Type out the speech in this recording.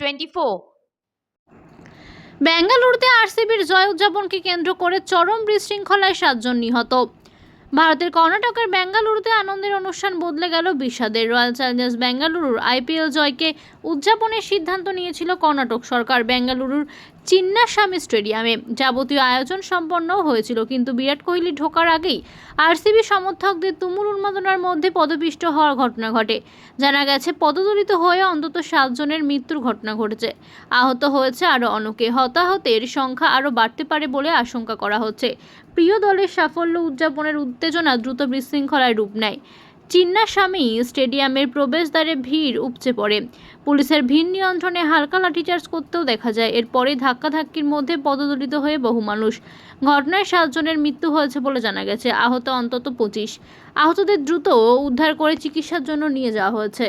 Twenty four বেঙ্গালুরুতে আরসিবির জয় উদযাপনকে কেন্দ্র করে চরম বিশৃঙ্খলায় সাতজন নিহত। ভারতের কর্ণাটকের বেঙ্গালুরুতে আনন্দের অনুষ্ঠান বদলে গেল বিষাদের। রয়্যাল চ্যালেঞ্জার্স বেঙ্গালুরুর আইপিএল জয়কে উদযাপনের সিদ্ধান্ত নিয়েছিল কর্ণাটক সরকার। বেঙ্গালুরুর চিন্নাস্বামী স্টেডিয়ামে যাবতীয় আয়োজন সম্পন্ন হয়েছিল, কিন্তু বিরাট কোহলি ঢোকার আগেই আরসিবি সমর্থকদের তুমুল উন্মাদনার মধ্যে পদপিষ্ট হওয়ার ঘটনা ঘটে। জানা গেছে, পদদলিত হয়ে অন্তত সাতজনের মৃত্যুর ঘটনা ঘটেছে। আহত হয়েছে আরও অনেকে। হতাহতের সংখ্যা আরও বাড়তে পারে বলে আশঙ্কা করা হচ্ছে। প্রিয় দলের সাফল্য উদযাপনের উত্তেজনা দ্রুত বিশৃঙ্খলায় রূপ নেয়। চিন্নাস্বামী স্টেডিয়ামের প্রবেশদ্বারে ভিড় উপচে পড়ে। পুলিশের ভিড় নিয়ন্ত্রণে হালকা লাঠিচার্জ করতেও দেখা যায় এরপরে ধাক্কাধাক্কির মধ্যে পদদলিত হয়ে বহু মানুষ। ঘটনায় সাতজনের মৃত্যু হয়েছে বলে জানা গেছে। আহত অন্তত পঁচিশ। আহতদের দ্রুত উদ্ধার করে চিকিৎসার জন্য নিয়ে যাওয়া হয়েছে।